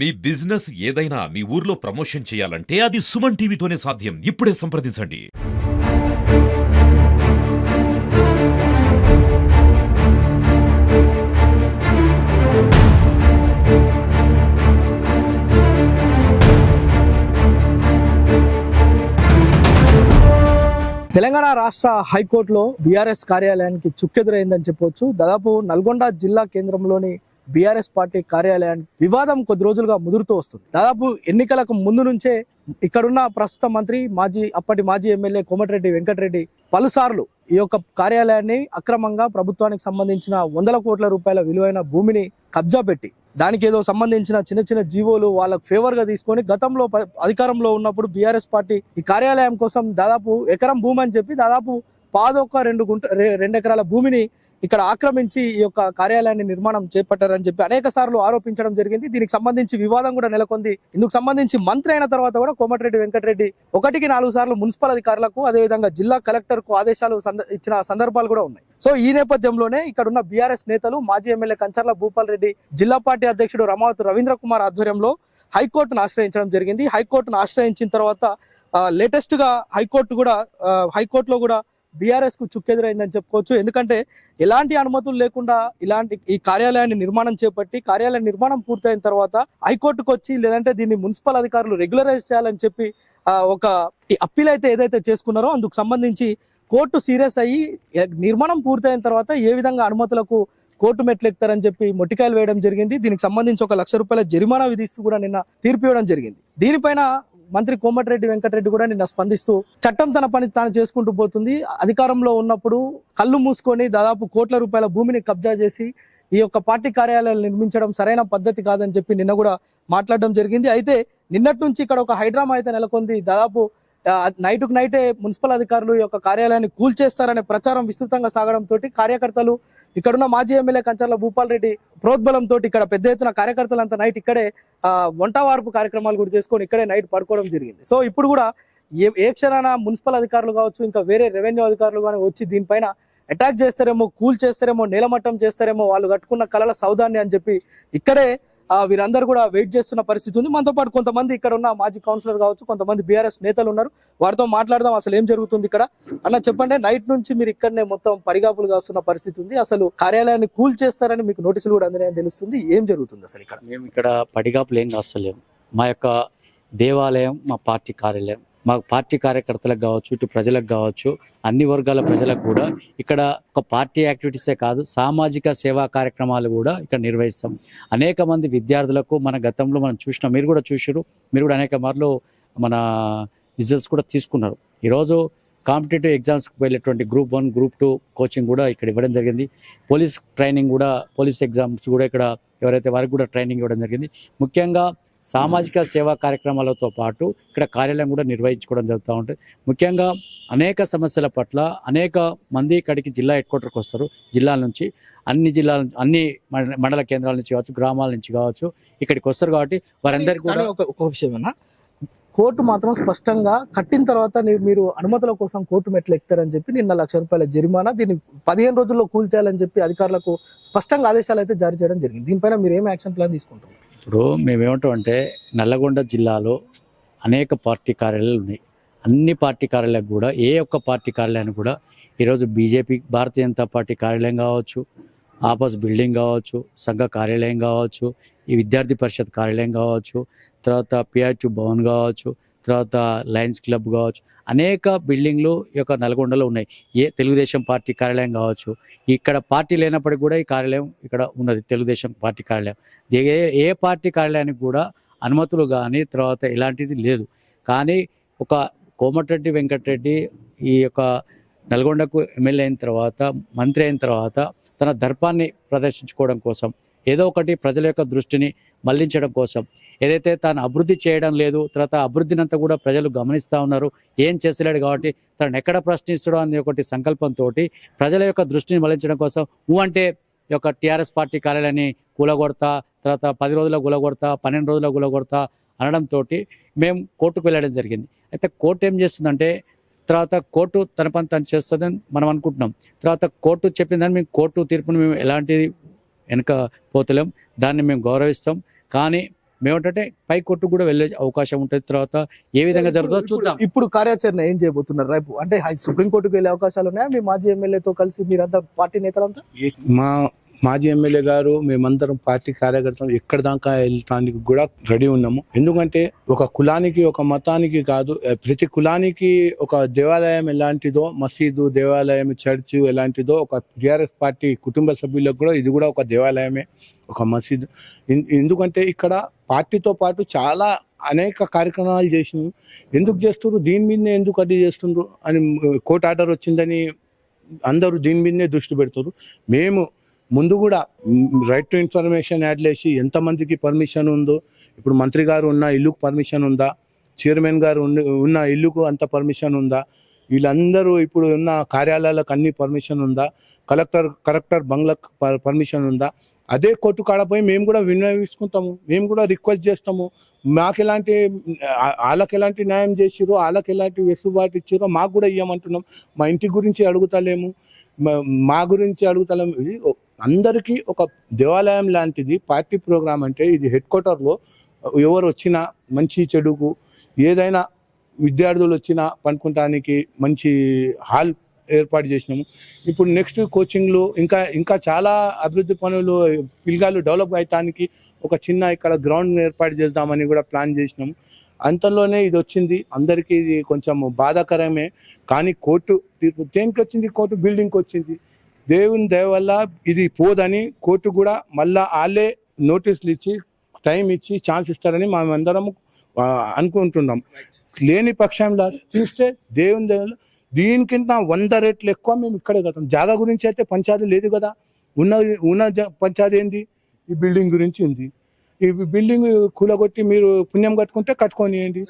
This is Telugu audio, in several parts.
మీ బిజినెస్ ఏదైనా మీ ఊర్లో ప్రమోషన్ చేయాలంటే అది సుమన్ టీవీతోనే సాధ్యం. ఇప్పుడే సంప్రదించండి. తెలంగాణ రాష్ట్ర హైకోర్టులో బీఆర్ఎస్ కార్యాలయానికి చుక్కెదురైందని చెప్పవచ్చు దాదాపు నల్గొండ జిల్లా కేంద్రంలోని బీఆర్ఎస్ పార్టీ కార్యాలయానికి వివాదం కొద్ది రోజులుగా ముదురుతూ వస్తుంది. దాదాపు ఎన్నికలకు ముందు నుంచే ఇక్కడున్న ప్రస్తుత మంత్రి మాజీ అప్పటి మాజీ ఎమ్మెల్యే కోమటిరెడ్డి వెంకటరెడ్డి పలుసార్లు ఈ యొక్క కార్యాలయాన్ని అక్రమంగా ప్రభుత్వానికి సంబంధించిన వందల కోట్ల రూపాయల విలువైన భూమిని కబ్జా పెట్టి దానికి ఏదో సంబంధించిన చిన్న చిన్న జీవోలు వాళ్ళకు ఫేవర్గా తీసుకొని గతంలో ప- అధికారంలో ఉన్నప్పుడు బీఆర్ఎస్ పార్టీ ఈ కార్యాలయం కోసం దాదాపు ఎకరం భూమి అని చెప్పి దాదాపు పాదొక్క రెండు గుంట రెండు ఎకరాల భూమిని ఇక్కడ ఆక్రమించి ఈ యొక్క కార్యాలయాన్ని నిర్మాణం చేపట్టారని చెప్పి అనేక సార్లు ఆరోపించడం జరిగింది. దీనికి సంబంధించి వివాదం కూడా నెలకొంది. ఇందుకు సంబంధించి మంత్రి అయిన తర్వాత కూడా కోమటిరెడ్డి వెంకటరెడ్డి ఒకటికి నాలుగు సార్లు మున్సిపల్ అధికారులకు అదేవిధంగా జిల్లా కలెక్టర్కు ఆదేశాలు ఇచ్చిన సందర్భాలు కూడా ఉన్నాయి. సో ఈ నేపథ్యంలోనే ఇక్కడ ఉన్న బీఆర్ఎస్ నేతలు మాజీ ఎమ్మెల్యే కంచర్ల భూపాల్ రెడ్డి జిల్లా పార్టీ అధ్యక్షుడు రమావతి రవీంద్ర కుమార్ ఆధ్వర్యంలో హైకోర్టును ఆశ్రయించడం జరిగింది. హైకోర్టును ఆశ్రయించిన తర్వాత లేటెస్ట్గా హైకోర్టు కూడా హైకోర్టులో కూడా బీఆర్ఎస్కు చుక్కెదురైందని చెప్పుకోవచ్చు. ఎందుకంటే ఎలాంటి అనుమతులు లేకుండా ఇలాంటి ఈ కార్యాలయాన్ని నిర్మాణం చేపట్టి కార్యాలయ నిర్మాణం పూర్తయిన తర్వాత హైకోర్టుకు వచ్చి లేదంటే దీన్ని మున్సిపల్ అధికారులు రెగ్యులరైజ్ చేయాలని చెప్పి ఒక అప్పీల్ అయితే ఏదైతే చేసుకున్నారో అందుకు సంబంధించి కోర్టు సీరియస్ అయ్యి నిర్మాణం పూర్తయిన తర్వాత ఏ విధంగా అనుమతులకు కోర్టు మెట్లెక్తారని చెప్పి మొట్టికాయలు వేయడం జరిగింది. దీనికి సంబంధించి ఒక లక్ష రూపాయల జరిమానా విధిస్తూ కూడా నిన్న తీర్పు ఇవ్వడం జరిగింది. దీనిపైన మంత్రి కోమటిరెడ్డి వెంకటరెడ్డి కూడా నిన్న స్పందిస్తూ చట్టం తన పని తాను చేసుకుంటూ పోతుంది. అధికారంలో ఉన్నప్పుడు కళ్ళు మూసుకొని దాదాపు కోట్ల రూపాయల భూమిని కబ్జా చేసి ఈ యొక్క పార్టీ కార్యాలయాలు నిర్మించడం సరైన పద్ధతి కాదని చెప్పి నిన్న కూడా మాట్లాడడం జరిగింది. అయితే నిన్నటి నుంచి ఇక్కడ ఒక హైడ్రామా అయితే నెలకొంది. దాదాపు నైటుకు నైటే మున్సిపల్ అధికారులు ఈ యొక్క కార్యాలయాన్ని కూల్చేస్తారనే ప్రచారం విస్తృతంగా సాగడంతో కార్యకర్తలు ఇక్కడున్న మాజీ ఎమ్మెల్యే కంచర్ల భూపాల్ రెడ్డి ప్రోద్బలంతో ఇక్కడ పెద్ద ఎత్తున కార్యకర్తలంతా నైట్ ఇక్కడే వంటవార్పు కార్యక్రమాలు కూడా చేసుకొని ఇక్కడే నైట్ పడుకోవడం జరిగింది. సో ఇప్పుడు కూడా ఏ ఏ క్షణాన మున్సిపల్ అధికారులు కావచ్చు ఇంకా వేరే రెవెన్యూ అధికారులు కానీ వచ్చి దీనిపైన అటాక్ చేస్తారేమో కూల్ చేస్తారేమో నేలమట్టం చేస్తారేమో వాళ్ళు కట్టుకున్న కళల సౌదాన్ని అని చెప్పి ఇక్కడే వీరందరూ కూడా వెయిట్ చేస్తున్న పరిస్థితి ఉంది. మనతో పాటు కొంతమంది ఇక్కడ ఉన్న మాజీ కౌన్సిలర్ కావచ్చు కొంతమంది బీఆర్ఎస్ నేతలు ఉన్నారు. వారితో మాట్లాడదాం అసలు ఏం జరుగుతుంది ఇక్కడ? అన్న చెప్పండి నైట్ నుంచి మీరు ఇక్కడనే మొత్తం పడిగాపులు కాస్తున్న పరిస్థితి ఉంది. అసలు కార్యాలయాన్ని కూల్ చేస్తారని మీకు నోటీసులు కూడా అందినాయని తెలుస్తుంది. ఏం జరుగుతుంది అసలు ఇక్కడ? మేము ఇక్కడ పడిగాపులు ఏం కాస్తలేము. మా యొక్క దేవాలయం మా పార్టీ కార్యాలయం మాకు పార్టీ కార్యకర్తలకు కావచ్చు ఇటు ప్రజలకు కావచ్చు అన్ని వర్గాల ప్రజలకు కూడా ఇక్కడ ఒక పార్టీ యాక్టివిటీసే కాదు సామాజిక సేవా కార్యక్రమాలు కూడా ఇక్కడ నిర్వహిస్తాం. అనేక మంది విద్యార్థులకు మన గతంలో మనం చూసినాం మీరు కూడా చూసారు మీరు కూడా అనేక మార్లు మన రిజల్ట్స్ కూడా తీసుకున్నారు. ఈరోజు కాంపిటేటివ్ ఎగ్జామ్స్కి వెళ్ళేటువంటి group one group two coaching కూడా ఇక్కడ ఇవ్వడం జరిగింది. పోలీస్ ట్రైనింగ్ కూడా పోలీస్ ఎగ్జామ్స్ కూడా ఇక్కడ ఎవరైతే వారికి కూడా ట్రైనింగ్ ఇవ్వడం జరిగింది. ముఖ్యంగా సామాజిక సేవా కార్యక్రమాలతో పాటు ఇక్కడ కార్యాలయం కూడా నిర్వహించుకోవడం జరుగుతూ ఉంటుంది ముఖ్యంగా అనేక సమస్యల పట్ల అనేక మంది ఇక్కడికి జిల్లా హెడ్ క్వార్టర్కి వస్తారు. జిల్లాల నుంచి అన్ని జిల్లాల అన్ని మండ- మండల కేంద్రాల నుంచి కావచ్చు గ్రామాల నుంచి కావచ్చు ఇక్కడికి వస్తారు కాబట్టి వారందరికీ కూడా ఒక విషయం అన్న కోర్టు మాత్రం స్పష్టంగా కట్టిన తర్వాత మీరు అనుమతుల కోసం కోర్టు మెట్లు ఎక్కుతారని చెప్పి నిన్న లక్ష రూపాయల జరిమానా దీన్ని పదిహేను రోజుల్లో కూల్చేయాలని చెప్పి అధికారులకు స్పష్టంగా ఆదేశాలు అయితే జారీ చేయడం జరిగింది. దీనిపైన మీరు ఏం యాక్షన్ ప్లాన్ తీసుకుంటారు ఇప్పుడు మేమేమంటామంటే అంటే నల్లగొండ జిల్లాలో అనేక పార్టీ కార్యాలయాలు ఉన్నాయి. అన్ని పార్టీ కార్యాలయాలకు కూడా ఏ ఒక్క పార్టీ కార్యాలయానికి కూడా ఈరోజు బీజేపీ భారతీయ జనతా పార్టీ కార్యాలయం కావచ్చు ఆపస్ బిల్డింగ్ కావచ్చు సంఘ కార్యాలయం కావచ్చు ఈ విద్యార్థి పరిషత్ కార్యాలయం కావచ్చు తర్వాత పిఆర్టీ భవన్ కావచ్చు తర్వాత లయన్స్ క్లబ్ కావచ్చు అనేక బిల్డింగ్లు ఈ యొక్క నల్గొండలో ఉన్నాయి. ఏ తెలుగుదేశం పార్టీ కార్యాలయం కావచ్చు ఇక్కడ పార్టీ లేనప్పటికీ కూడా ఈ కార్యాలయం ఇక్కడ ఉన్నది తెలుగుదేశం పార్టీ కార్యాలయం. ఏ ఏ పార్టీ కార్యాలయానికి కూడా అనుమతులు కానీ తర్వాత ఇలాంటిది లేదు. కానీ ఒక కోమటిరెడ్డి వెంకటరెడ్డి ఈ యొక్క నల్గొండకు ఎమ్మెల్యే అయిన తర్వాత మంత్రి అయిన తర్వాత తన దర్పాన్ని ప్రదర్శించుకోవడం కోసం ఏదో ఒకటి ప్రజల యొక్క దృష్టిని మళ్ళించడం కోసం. ఏదైతే తాను అభివృద్ధి చేయడం లేదు తర్వాత అభివృద్ధిని అంతా కూడా ప్రజలు గమనిస్తూ ఉన్నారు ఏం చేసలేడు కాబట్టి తను ఎక్కడ ప్రశ్నిస్తాడో అనే ఒకటి సంకల్పంతో ప్రజల యొక్క దృష్టిని మళ్ళించడం కోసం ఊ అంటే యొక్క టీఆర్ఎస్ పార్టీ కార్యాలయాన్ని కూలగొడతా తర్వాత పది రోజుల్లో కూలగొడతా పన్నెండు రోజుల్లో కూలగొడతా అనడంతో మేము కోర్టుకు వెళ్ళడం జరిగింది. అయితే కోర్టు ఏం చేస్తుందంటే తర్వాత కోర్టు తన పని తను చేస్తుందని మనం అనుకుంటున్నాం. తర్వాత కోర్టు చెప్పిందని మేము కోర్టు తీర్పుని మేము ఎలాంటిది వెనక పోతలేం. దాన్ని మేము గౌరవిస్తాం. కానీ మేమేంటంటే పై కోర్టు కూడా వెళ్ళే అవకాశం ఉంటుంది. తర్వాత ఏ విధంగా జరుగుతుందో చూద్దాం. ఇప్పుడు కార్యాచరణ ఏం చేయబోతున్నారు? రేపు అంటే హై సుప్రీంకోర్టుకు వెళ్ళే అవకాశాలు ఉన్నాయా? మీ మాజీ ఎమ్మెల్యేతో కలిసి మీరంతా పార్టీ నేతలంతా? మా మాజీ ఎమ్మెల్యే గారు మేమందరం పార్టీ కార్యకర్తలు ఎక్కడ దాకా వెళ్ళటానికి కూడా రెడీ ఉన్నాము. ఎందుకంటే ఒక కులానికి ఒక మతానికి కాదు ప్రతి కులానికి ఒక దేవాలయం ఎలాంటిదో మసీదు దేవాలయం చర్చ్ ఎలాంటిదో ఒక టిఆర్ఎస్ పార్టీ కుటుంబ సభ్యులకు కూడా ఇది కూడా ఒక దేవాలయమే ఒక మసీదు. ఎందుకంటే ఇక్కడ పార్టీతో పాటు చాలా అనేక కార్యక్రమాలు చేసినాము ఎందుకు చేస్తున్నారు దీని మీదనే ఎందుకు అడ్డు చేస్తుండ్రు అని కోర్టు ఆర్డర్ వచ్చిందని అందరూ దీని మీదనే దృష్టి పెడతారు మేము ముందు కూడా రైట్ టు ఇన్ఫర్మేషన్ యాడ్ వేసి ఎంతమందికి పర్మిషన్ ఉందో ఇప్పుడు మంత్రి గారు ఉన్న ఇల్లుకు పర్మిషన్ ఉందా? చైర్మన్ గారు ఉన్న- ఇల్లుకు అంత పర్మిషన్ ఉందా? వీళ్ళందరూ ఇప్పుడు ఉన్న కార్యాలయాలకు అన్ని పర్మిషన్ ఉందా? కలెక్టర్ కలెక్టర్ బంగ్లకు పర్- పర్మిషన్ ఉందా? అదే కొట్టు కాడపోయి మేము కూడా వినియోగించుకుంటాము మేము కూడా రిక్వెస్ట్ చేస్తాము. మాకు ఎలాంటి వాళ్ళకి ఎలాంటి న్యాయం చేసిరో వాళ్ళకి ఎలాంటి వెసులుబాటు ఇచ్చిరో మాకు కూడా ఇవ్వమంటున్నాం మా ఇంటి గురించి అడుగుతలేము. మా- మా గురించి అడుగుతలేము. అందరికీ ఒక దేవాలయం లాంటిది పార్టీ ప్రోగ్రామ్ అంటే ఇది హెడ్ క్వార్టర్లో ఎవరు వచ్చినా మంచి చెడుకు ఏదైనా విద్యార్థులు వచ్చినా పనుకుంటానికి మంచి హాల్ ఏర్పాటు చేసినాము. ఇప్పుడు నెక్స్ట్ కోచింగ్లు ఇంకా ఇంకా చాలా అభివృద్ధి పనులు పిల్లగాళ్ళు డెవలప్ అవటానికి ఒక చిన్న ఇక్కడ గ్రౌండ్ ఏర్పాటు చేద్దామని కూడా ప్లాన్ చేసినాము. అంతలోనే ఇది వచ్చింది. అందరికీ ఇది కొంచెం బాధాకరమే. కానీ కోర్టు తీర్పు దేనికి వచ్చింది కోర్టు? బిల్డింగ్కి వచ్చింది దేవుని దయ వల్ల ఇది పోదని కోర్టు కూడా మళ్ళా వాళ్ళే నోటీసులు ఇచ్చి టైం ఇచ్చి ఛాన్స్ ఇస్తారని మేమందరం అందరం అనుకుంటున్నాం. లేని పక్షంలో చూస్తే దేవుని దయ వల్ల దీనికింత వంద రేట్లు ఎక్కువ మేము ఇక్కడే కట్టాం. జాగా గురించి అయితే పంచాయతీ లేదు కదా. ఉన్న ఉన్న పంచాయతీ ఏంది? ఈ బిల్డింగ్ గురించి ఉంది. ఈ బిల్డింగ్ కూలగొట్టి మీరు పుణ్యం కట్టుకుంటే కట్టుకోనియండి.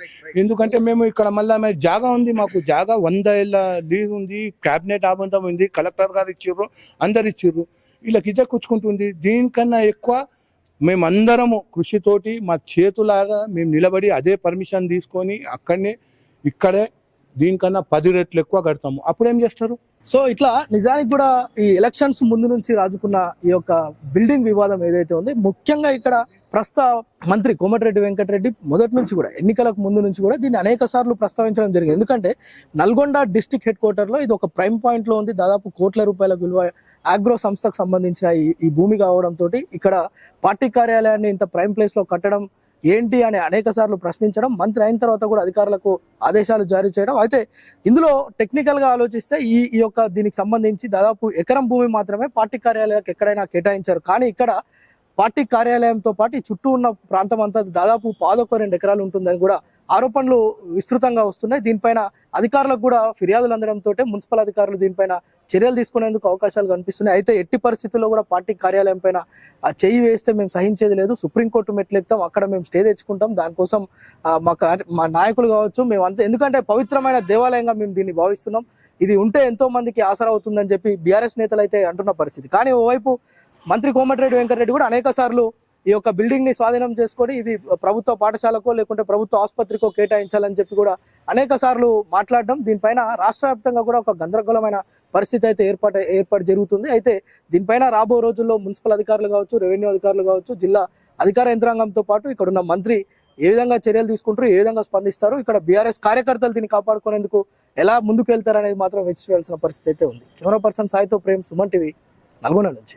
ఎందుకంటే మేము ఇక్కడ మళ్ళీ మరి జాగా ఉంది మాకు. జాగా వంద ఏళ్ళ లీజ్ ఉంది క్యాబినెట్ ఆబంధం ఉంది కలెక్టర్ గారు ఇచ్చిర్రు అందరు ఇచ్చిర్రు. వీళ్ళకి ఇదే కూర్చుకుంటుంది. దీనికన్నా ఎక్కువ మేమందరము కృషితోటి మా చేతులాగా మేము నిలబడి అదే పర్మిషన్ తీసుకొని అక్కడనే ఇక్కడే దీనికన్నా పది రెట్లు ఎక్కువ కడతాము. అప్పుడు ఏం చేస్తారు? సో ఇట్లా నిజానికి కూడా ఈ ఎలక్షన్స్ ముందు నుంచి రాజుకున్న ఈ యొక్క బిల్డింగ్ వివాదం ఏదైతే ఉంది ముఖ్యంగా ఇక్కడ ప్రస్తుత మంత్రి కోమటిరెడ్డి వెంకటరెడ్డి మొదటి నుంచి కూడా ఎన్నికలకు ముందు నుంచి కూడా దీన్ని అనేక సార్లు ప్రస్తావించడం జరిగింది. ఎందుకంటే నల్గొండ డిస్టిక్ హెడ్ క్వార్టర్లో ఇది ఒక ప్రైమ్ పాయింట్లో ఉంది. దాదాపు కోట్ల రూపాయల విలువ ఆగ్రో సంస్థకు సంబంధించిన ఈ ఈ భూమి కావడంతో ఇక్కడ పార్టీ కార్యాలయాన్ని ఇంత ప్రైమ్ ప్లేస్లో కట్టడం ఏంటి అని అనేక సార్లు ప్రశ్నించడం మంత్రి అయిన తర్వాత కూడా అధికారులకు ఆదేశాలు జారీ చేయడం. అయితే ఇందులో టెక్నికల్గా ఆలోచిస్తే ఈ ఈ యొక్క దీనికి సంబంధించి దాదాపు ఎకరం భూమి మాత్రమే పార్టీ కార్యాలయాలకు ఎక్కడైనా కేటాయించారు. కానీ ఇక్కడ పార్టీ కార్యాలయంతో పాటు చుట్టూ ఉన్న ప్రాంతం అంతా దాదాపు పాదొక రెండు ఎకరాలు ఉంటుందని కూడా ఆరోపణలు విస్తృతంగా వస్తున్నాయి. దీనిపైన అధికారులకు కూడా ఫిర్యాదులు అందడంతో మున్సిపల్ అధికారులు దీనిపైన చర్యలు తీసుకునేందుకు అవకాశాలు కనిపిస్తున్నాయి. అయితే ఎట్టి పరిస్థితుల్లో కూడా పార్టీ కార్యాలయం పైన చేయి చెయ్యి వేస్తే మేము సహించేది లేదు. సుప్రీంకోర్టు మెట్లు ఎక్కుతాం అక్కడ మేము స్టే తెచ్చుకుంటాం. దానికోసం మా మా నాయకులు కావచ్చు మేము అంతే ఎందుకంటే పవిత్రమైన దేవాలయంగా మేము దీన్ని భావిస్తున్నాం. ఇది ఉంటే ఎంతో మందికి ఆసరా అవుతుందని చెప్పి బీఆర్ఎస్ నేతలు అయితే అంటున్న పరిస్థితి. కానీ ఓవైపు మంత్రి కోమటిరెడ్డి వెంకటరెడ్డి కూడా అనేక సార్లు ఈ యొక్క బిల్డింగ్ని స్వాధీనం చేసుకొని ఇది ప్రభుత్వ పాఠశాలకో లేకుంటే ప్రభుత్వ ఆసుపత్రికో కేటాయించాలని చెప్పి కూడా అనేక సార్లు మాట్లాడడం. దీనిపైన రాష్ట్ర వ్యాప్తంగా కూడా ఒక గందరగోళమైన పరిస్థితి అయితే ఏర్పాటు ఏర్పాటు జరుగుతుంది. అయితే దీనిపైన రాబో రోజుల్లో మున్సిపల్ అధికారులు కావచ్చు రెవెన్యూ అధికారులు కావచ్చు జిల్లా అధికార యంత్రాంగంతో పాటు ఇక్కడ ఉన్న మంత్రి ఏ విధంగా చర్యలు తీసుకుంటారు ఏ విధంగా స్పందిస్తారు ఇక్కడ బీఆర్ఎస్ కార్యకర్తలు దీన్ని కాపాడుకునేందుకు ఎలా ముందుకు వెళ్తారు అనేది మాత్రం వేచి చూడాల్సిన పరిస్థితి అయితే ఉంది. కెమెరా పర్సన్ సాయితో ప్రేమ్ సుమన్ టీవీ నల్గొండ నుంచి.